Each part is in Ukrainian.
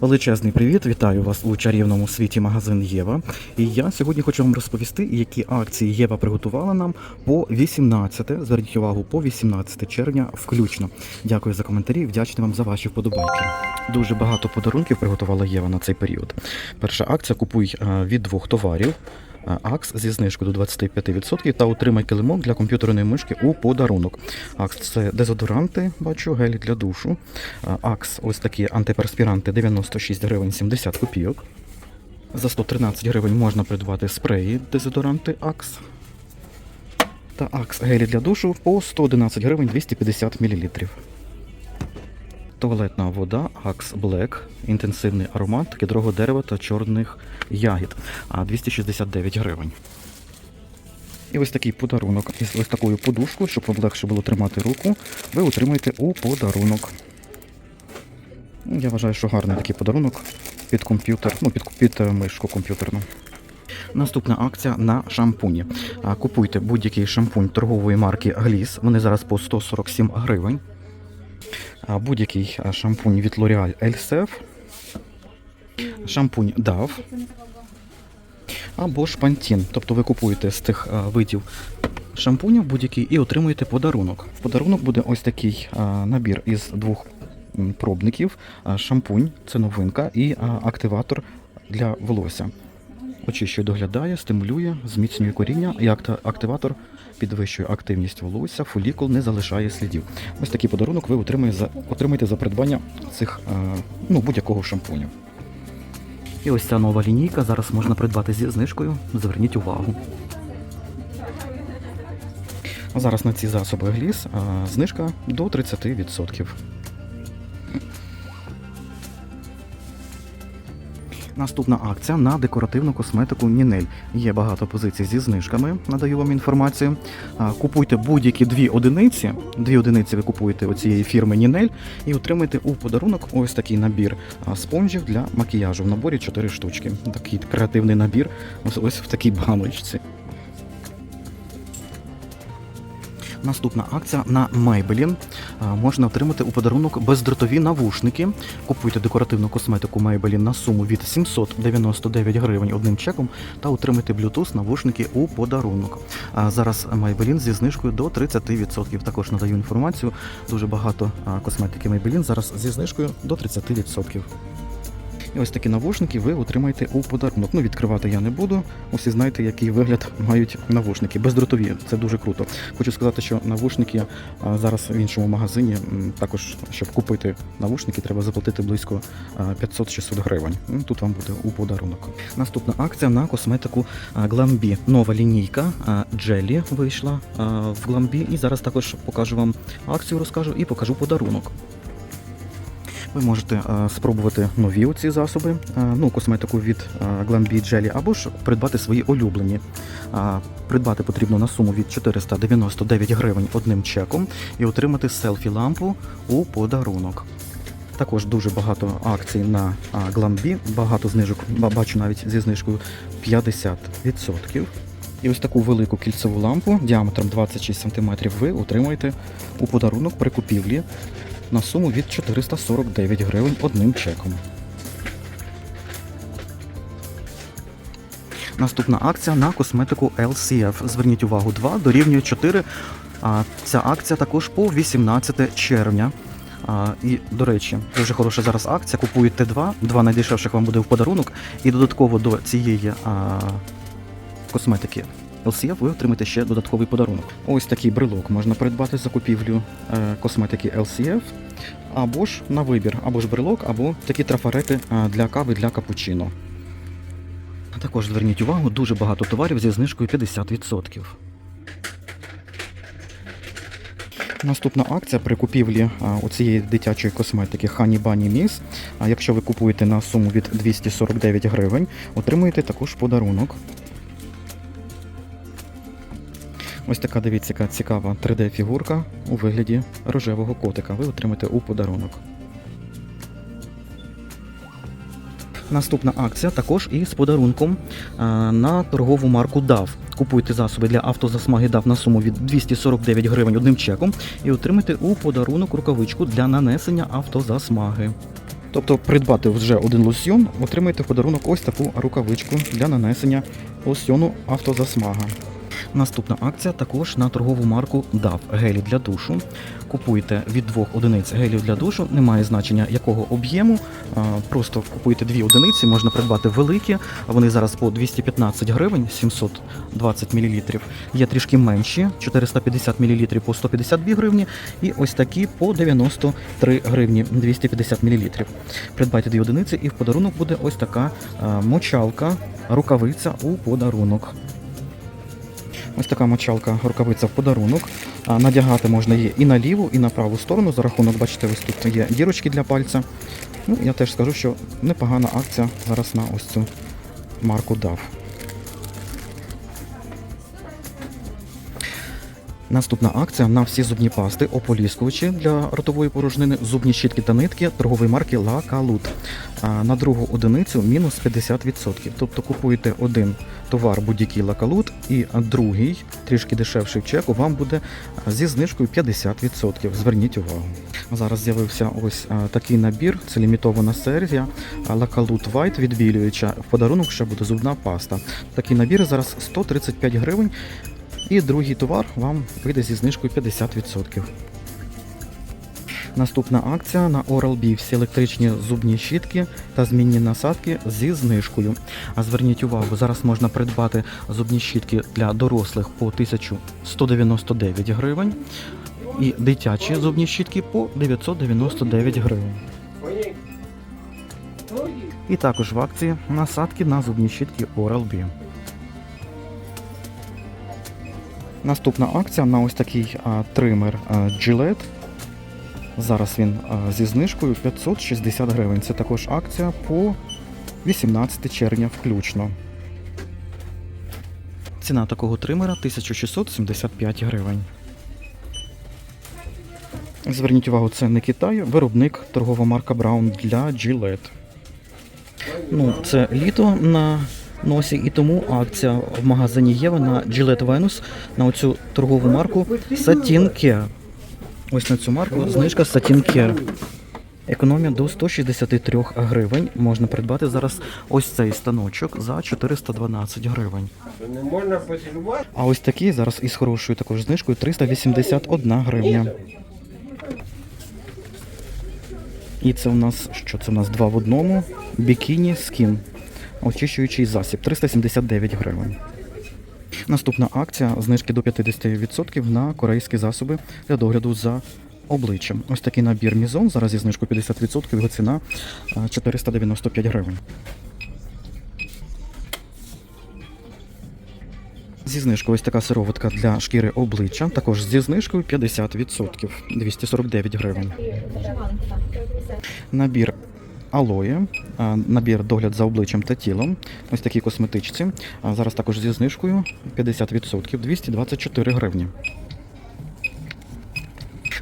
Величезний привіт, вітаю вас у чарівному світі магазин Єва. І я сьогодні хочу вам розповісти, які акції Єва приготувала нам по 18, зверніть увагу, по 18 червня включно. Дякую за коментарі, вдячний вам за ваші вподобайки. Дуже багато подарунків приготувала Єва на цей період. Перша акція купуй е, від двох товарів. Е, Акс зі знижкою до 25% та отримай килимок для комп'ютерної мишки у подарунок. Акс це дезодоранти, бачу, гелі для душу. Е, Акс, ось такі антиперспіранти 96 гривень 70 копійок. За 113 гривень можна придбати спреї дезодоранти Акс. Та Акс гелі для душу по 111 гривень 250 мл. Туалетна вода Axe Black, інтенсивний аромат кедрого дерева та чорних ягід, 269 гривень. І ось такий подарунок із ось такою подушкою, щоб вам легше було тримати руку, ви отримаєте у подарунок. Ну, Я вважаю, що гарний такий подарунок під комп'ютер, ну під, під е, мишку комп'ютерну. Наступна акція на шампуні. Купуйте будь-який шампунь торгової марки Gliss. Вони зараз по 147 гривень. Будь-який шампунь від L'Oreal Elsef. Шампунь DAV. Або ж Pantene. Тобто ви купуєте з тих видів шампунів будь-який і отримуєте подарунок. В подарунок буде ось такий набір із двох пробників. Шампунь це новинка і активатор для волосся. Очищує, доглядає, стимулює, зміцнює коріння і активатор підвищує активність волосся, фолікул не залишає слідів. Ось такий подарунок ви отримаєте за, придбання цих е, ну, будь-якого шампуню. І ось ця нова лінійка зараз можна придбати зі знижкою. Зверніть увагу. Зараз на ці засоби гліс е, знижка до 30%. Наступна акція на декоративну косметику Нінель. Є багато позицій зі знижками. Надаю вам інформацію. Купуйте будь-які дві одиниці. Дві одиниці ви купуєте у цієї фірми Нінель і отримаєте у подарунок ось такий набір спонжів для макіяжу. В наборі 4 штучки. Такий креативний набір. Ось, ось в такій баночці. Наступна акція на Maybelline. Можна отримати у подарунок бездротові навушники. Купуйте декоративну косметику Maybelline на суму від 799 гривень одним чеком та отримайте Bluetooth навушники у подарунок. Зараз Maybelline зі знижкою до 30%. Також надаю інформацію. Дуже багато косметики Maybelline зараз зі знижкою до 30%. І ось такі навушники ви отримаєте у подарунок. Ну, відкривати я не буду. Усі знаєте, який вигляд мають навушники. Бездротові, це дуже круто. Хочу сказати, що навушники зараз в іншому магазині. Також, щоб купити навушники, треба заплатити близько 500-600 гривень. Тут вам буде у подарунок. Наступна акція на косметику Glambi. Нова лінійка Jelly вийшла в Glambi. І зараз також покажу вам акцію, розкажу і покажу подарунок. Ви можете е, спробувати нові оці засоби, е, ну, косметику від е, Glambi Jelly, або ж придбати свої улюблені. Придбати потрібно на суму від 499 гривень одним чеком і отримати селфі-лампу у подарунок. Також дуже багато акцій на Glambi, багато знижок, бачу навіть зі знижкою 50%. І ось таку велику кільцеву лампу діаметром 26 см ви отримаєте у подарунок при купівлі на суму від 449 гривень одним чеком. Наступна акція на косметику LCF. Зверніть увагу, 2 дорівнює 4. А ця акція також по 18 червня. А, і, до речі, дуже хороша зараз акція. Купуєте два, два найдешевших вам буде в подарунок. І додатково до цієї а, косметики LCF ви отримаєте ще додатковий подарунок. Ось такий брелок можна придбати за купівлю е, косметики LCF. Або ж на вибір, або ж брелок, або такі трафарети е, для кави для капучино. Також зверніть увагу, дуже багато товарів зі знижкою 50%. Наступна акція при купівлі а, у цієї дитячої косметики Honey Bunny Miss. Якщо ви купуєте на суму від 249 гривень, отримуєте також подарунок. Ось така, дивіться, яка цікава 3D-фігурка у вигляді рожевого котика. Ви отримаєте у подарунок. Наступна акція також із подарунком на торгову марку DAV. Купуйте засоби для автозасмаги DAV на суму від 249 гривень одним чеком і отримайте у подарунок рукавичку для нанесення автозасмаги. Тобто придбати вже один лосьйон, отримаєте в подарунок ось таку рукавичку для нанесення лосьйону автозасмага. Наступна акція також на торгову марку DAF гелі для душу. Купуйте від двох одиниць гелів для душу, немає значення якого об'єму. Просто купуйте дві одиниці, можна придбати великі. Вони зараз по 215 гривень, 720 мл. Є трішки менші, 450 мл по 152 гривні. І ось такі по 93 гривні, 250 мл. Придбайте дві одиниці, і в подарунок буде ось така мочалка, рукавиця у подарунок. Ось така мочалка рукавиця в подарунок. Надягати можна її і на ліву, і на праву сторону. За рахунок, бачите, ось тут є дірочки для пальця. Ну, я теж скажу, що непогана акція зараз на ось цю марку DAF. Наступна акція на всі зубні пасти, ополіскувачі для ротової порожнини, зубні щітки та нитки торгової марки La Calut. На другу одиницю мінус 50%. Тобто купуєте один товар будь-який La Calut і другий, трішки дешевший в чеку, вам буде зі знижкою 50%. Зверніть увагу. Зараз з'явився ось такий набір, це лімітована серія La Calut White відбілююча. В подарунок ще буде зубна паста. Такий набір зараз 135 гривень. І другий товар вам вийде зі знижкою 50%. Наступна акція на Oral-B всі електричні зубні щітки та змінні насадки зі знижкою. А зверніть увагу, зараз можна придбати зубні щітки для дорослих по 1199 гривень і дитячі зубні щітки по 999 гривень. І також в акції насадки на зубні щітки Oral-B. Наступна акція на ось такий а, тример а, Gillette. Зараз він а, зі знижкою 560 гривень. Це також акція по 18 червня включно. Ціна такого тримера 1675 гривень. Зверніть увагу, це не Китай, виробник торгова марка Brown для Gillette. Ну, це літо на носі, і тому акція в магазині Єва на Gillette Venus на оцю торгову марку Satin Care. Ось на цю марку знижка Satin Care. Економія до 163 гривень. Можна придбати зараз ось цей станочок за 412 гривень. А ось такий зараз із хорошою також знижкою 381 гривня. І це у нас що це у нас два в одному. Бікіні скін. Очищуючий засіб 379 гривень. Наступна акція знижки до 50% на корейські засоби для догляду за обличчям. Ось такий набір Мізон. Зараз зі знижкою 50%, його ціна 495 гривень. Зі знижкою ось така сироватка для шкіри обличчя, також зі знижкою 50%, 249 гривень. Набір алоє, набір догляд за обличчям та тілом. Ось такі косметичці. Зараз також зі знижкою 50%, 224 гривні.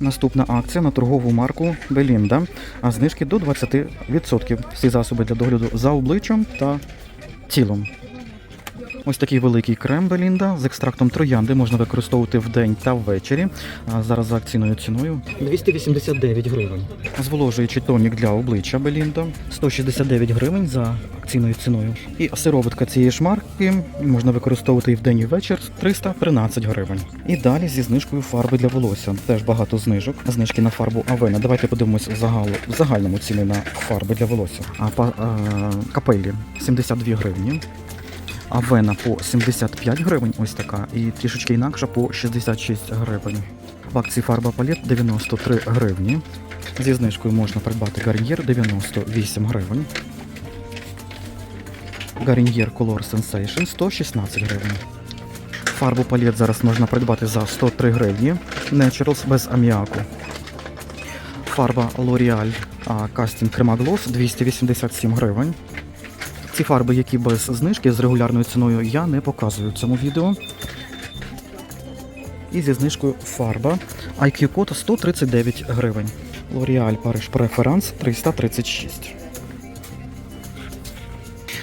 Наступна акція на торгову марку Белінда. А знижки до 20%. Всі засоби для догляду за обличчям та тілом. Ось такий великий крем Белінда з екстрактом троянди можна використовувати вдень та ввечері. А зараз за акційною ціною 289 гривень. Зволожуючий тонік для обличчя Белінда 169 гривень за акційною ціною. І сироватка цієї ж марки можна використовувати і вдень і ввечір 313 гривень. І далі зі знижкою фарби для волосся. Теж багато знижок. Знижки на фарбу Авена. Давайте подивимось в в загальному ціни на фарби для волосся. А, а капелі 72 гривні. Авена по 75 гривень, ось така, і трішечки інакша по 66 гривень. В акції фарба палет 93 гривні. Зі знижкою можна придбати Гарньєр 98 гривень. Гарньєр Color Sensation 116 гривень. Фарбу палет зараз можна придбати за 103 гривні. Naturals без аміаку. Фарба L'Oreal Casting Crema Gloss 287 гривень. Ці фарби, які без знижки з регулярною ціною, я не показую в цьому відео. І зі знижкою фарба IQ код 139 гривень. L'Oreal Paris Preference 336.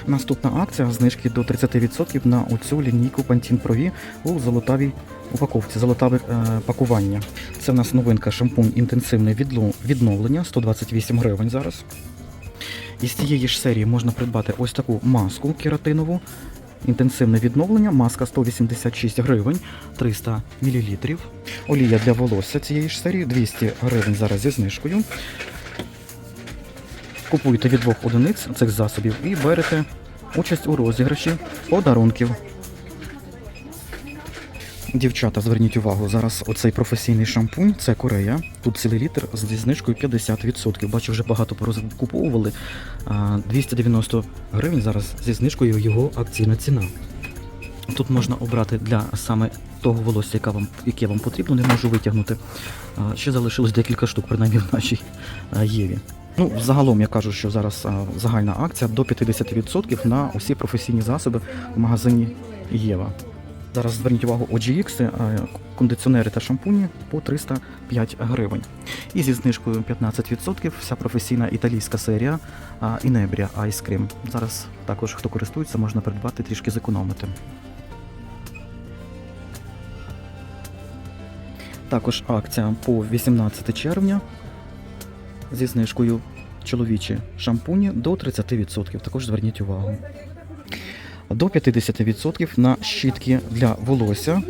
Наступна акція знижки до 30% на оцю лінійку Pantene Pro V у золотавій упаковці, золотаве е, пакування. Це в нас новинка шампунь інтенсивне відновлення 128 гривень зараз. Із цієї ж серії можна придбати ось таку маску кератинову. Інтенсивне відновлення, маска 186 гривень, 300 мл. Олія для волосся цієї ж серії 200 гривень зараз зі знижкою. Купуйте від двох одиниць цих засобів і берете участь у розіграші подарунків. Дівчата, зверніть увагу, зараз оцей професійний шампунь це Корея. Тут цілий літр зі знижкою 50%. Бачу, вже багато порозкуповували. А, 290 гривень зараз зі знижкою його акційна ціна. Тут можна обрати для саме того волосся, яке вам, яке вам потрібно, не можу витягнути. Ще залишилось декілька штук, принаймні в нашій Єві. Ну, загалом я кажу, що зараз загальна акція до 50% на усі професійні засоби в магазині Єва. Зараз зверніть увагу OGX, е, кондиціонери та шампуні по 305 гривень. І зі знижкою 15% вся професійна італійська серія Inebria Ice Cream. Зараз також, хто користується, можна придбати трішки зекономити. Також акція по 18 червня зі знижкою чоловічі шампуні до 30%. Також зверніть увагу до 50% на щітки для волосся.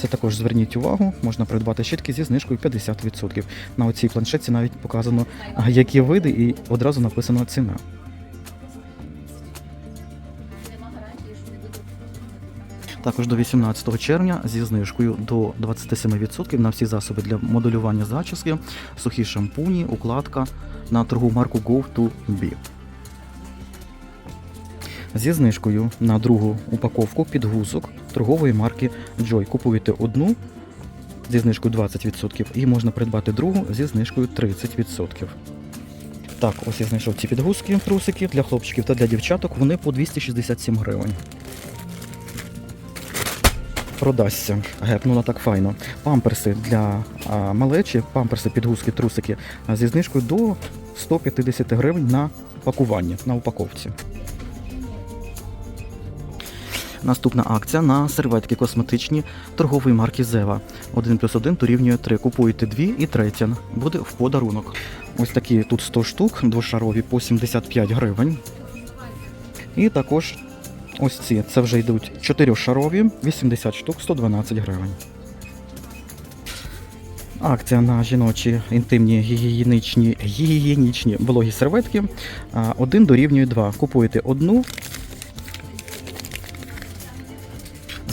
Це також зверніть увагу, можна придбати щітки зі знижкою 50%. На оцій планшетці навіть показано, які види, і одразу написана ціна. Також до 18 червня зі знижкою до 27% на всі засоби для моделювання зачіски, сухі шампуні, укладка на торгову марку Go2B. Зі знижкою на другу упаковку підгузок торгової марки Joy. Купуєте одну зі знижкою 20% і можна придбати другу зі знижкою 30%. Так, ось я знайшов ці підгузки, трусики для хлопчиків та для дівчаток. Вони по 267 гривень. Продасться. Гепнула так файно. Памперси для а, малечі, памперси, підгузки, трусики зі знижкою до 150 гривень на пакування, на упаковці. Наступна акція на серветки косметичні торгової марки Зева. 1 плюс 1 дорівнює 3. Купуєте 2 і третя. Буде в подарунок. Ось такі тут 100 штук, двошарові по 75 гривень. І також ось ці. Це вже йдуть 4-шарові, 80 штук, 112 гривень. Акція на жіночі інтимні гігієнічні, гігієнічні вологі серветки. Один дорівнює 2. Купуєте одну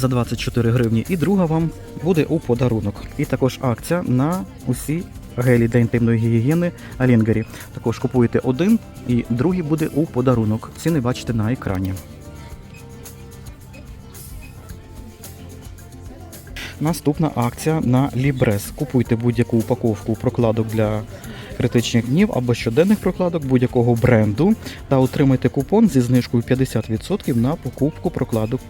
за 24 гривні, і друга вам буде у подарунок. І також акція на усі гелі для інтимної гігієни Алінгері. Також купуєте один, і другий буде у подарунок. Ціни бачите на екрані. Наступна акція на Лібрес. Купуйте будь-яку упаковку прокладок для критичних днів або щоденних прокладок будь-якого бренду та отримайте купон зі знижкою 50% на покупку прокладок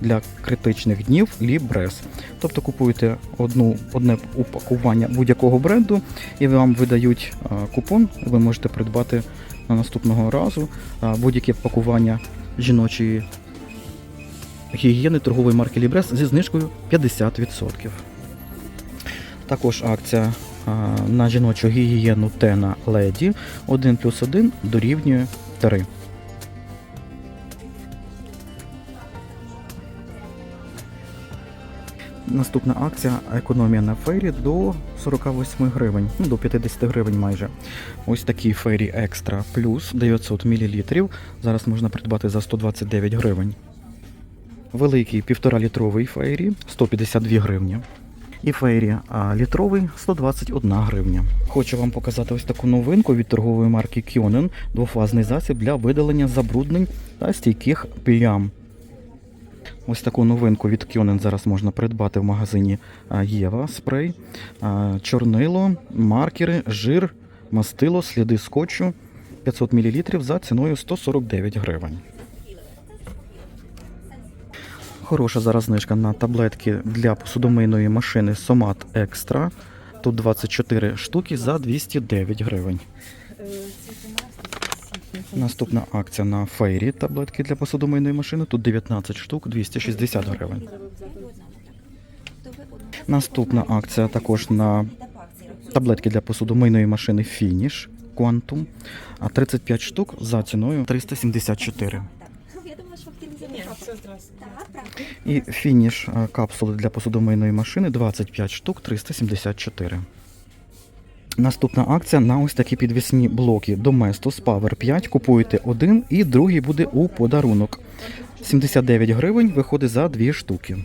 для критичних днів Лібрес. Тобто купуєте одну, одне упакування будь-якого бренду і вам видають а, купон, ви можете придбати на наступного разу а, будь-яке пакування жіночої гігієни торгової марки Лібрес зі знижкою 50%. Також акція а, на жіночу гігієну Тена Леді 1 плюс 1 дорівнює 3. Наступна акція економія на фейрі до 48 гривень, ну до 50 гривень майже. Ось такий фейрі екстра плюс 900 мл. Зараз можна придбати за 129 гривень. Великий 1,5 літровий фейрі 152 гривні. І фейрі літровий 121 гривня. Хочу вам показати ось таку новинку від торгової марки Kyonen. Двофазний засіб для видалення забруднень та стійких плям. Ось таку новинку від Kyonen зараз можна придбати в магазині Єва спрей, чорнило, маркери, жир, мастило, сліди скотчу 500 мл за ціною 149 гривень. Хороша зараз знижка на таблетки для посудомийної машини Somat Extra. Тут 24 штуки за 209 гривень. Наступна акція на Фейрі таблетки для посудомийної машини. Тут 19 штук, 260 гривень. Наступна акція також на таблетки для посудомийної машини Finish. Quantum, а 35 штук за ціною 374. Я думала, що хотіли Ні, замовити. все здравствуйте. Так, правда. І фініш капсули для посудомийної машини 25 штук 374. Наступна акція на ось такі підвісні блоки Domestos Power 5. Купуєте один і другий буде у подарунок. 79 гривень виходить за дві штуки.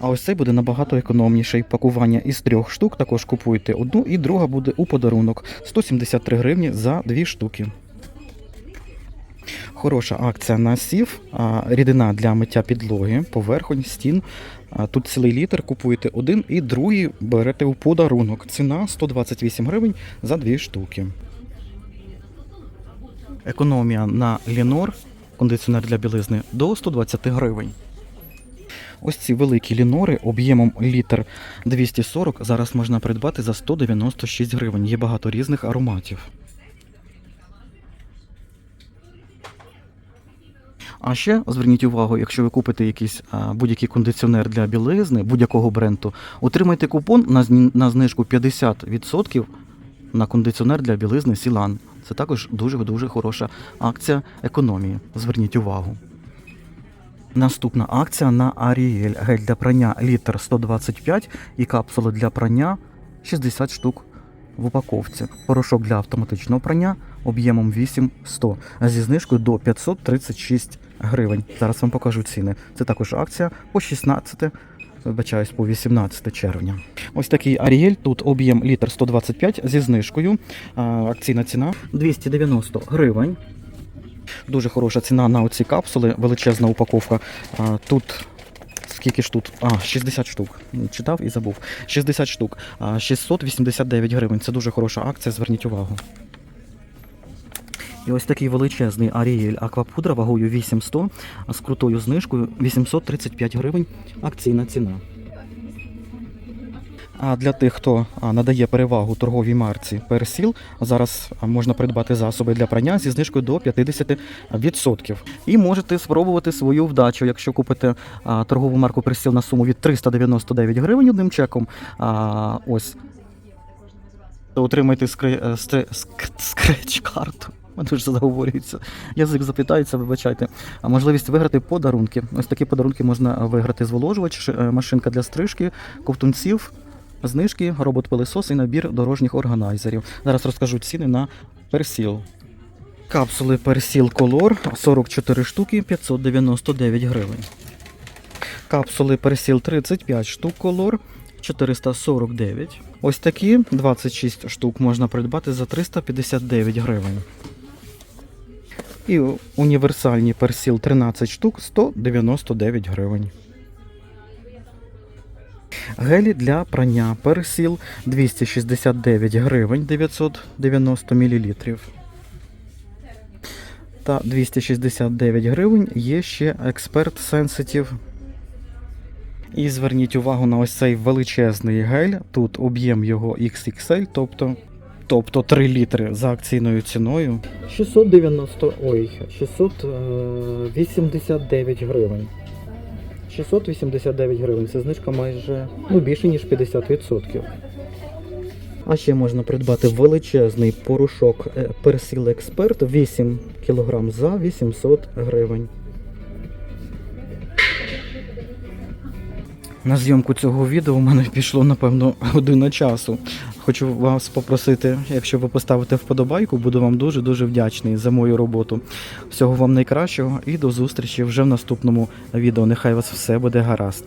А ось цей буде набагато економніший. Пакування із трьох штук також купуєте одну і друга буде у подарунок. 173 гривні за дві штуки. Хороша акція на сів, рідина для миття підлоги, поверхонь, стін. Тут цілий літр купуєте один і другий берете у подарунок. Ціна 128 гривень за дві штуки. Економія на Лінор, кондиціонер для білизни, до 120 гривень. Ось ці великі лінори об'ємом літр 240 зараз можна придбати за 196 гривень. Є багато різних ароматів. А ще зверніть увагу, якщо ви купите якийсь будь-який кондиціонер для білизни будь-якого бренду, отримайте купон на, знижку 50% на кондиціонер для білизни Сілан. Це також дуже дуже хороша акція економії. Зверніть увагу. Наступна акція на Аріель. Гель для прання літр 125 і капсули для прання 60 штук в упаковці. Порошок для автоматичного прання об'ємом 800 зі знижкою до 536 гривень. Зараз вам покажу ціни. Це також акція по 16, вибачаюсь, по 18 червня. Ось такий Аріель, тут об'єм літр 125 зі знижкою. Акційна ціна 290 гривень. Дуже хороша ціна на оці капсули, величезна упаковка. Тут скільки ж тут? А, 60 штук. Читав і забув. 60 штук. А, 689 гривень. Це дуже хороша акція, зверніть увагу. І ось такий величезний Аріель Аквапудра вагою 800 а з крутою знижкою 835 гривень. Акційна ціна. А для тих, хто надає перевагу торговій марці Персіл, зараз можна придбати засоби для прання зі знижкою до 50%. І можете спробувати свою вдачу, якщо купите торгову марку Персіл на суму від 399 гривень одним чеком. А, ось то отримайте скре, е, стре- ск- скреч-карту. Мене вже заговорюється. Язик запитається, вибачайте. А можливість виграти подарунки. Ось такі подарунки можна виграти зволожувач, е, машинка для стрижки, ковтунців, знижки, робот-пилисос і набір дорожніх органайзерів. Зараз розкажу ціни на персіл. Капсули персіл Колор 44 штуки 599 гривень. Капсули персіл 35 штук колор 449. Ось такі 26 штук можна придбати за 359 гривень. І універсальні персіл 13 штук 199 гривень. Гелі для прання персіл 269 гривень 990 мл. Та 269 гривень є ще експерт Sensitive і зверніть увагу на ось цей величезний гель. Тут об'єм його XXL, тобто, тобто 3 літри за акційною ціною. 690, ой, 689 гривень. 689 гривень. Це знижка майже ну, більше, ніж 50%. А ще можна придбати величезний порошок е, Persil Expert 8 кг за 800 гривень. На зйомку цього відео у мене пішло, напевно, година часу. Хочу вас попросити, якщо ви поставите вподобайку, буду вам дуже-дуже вдячний за мою роботу. Всього вам найкращого і до зустрічі вже в наступному відео. Нехай вас все буде гаразд.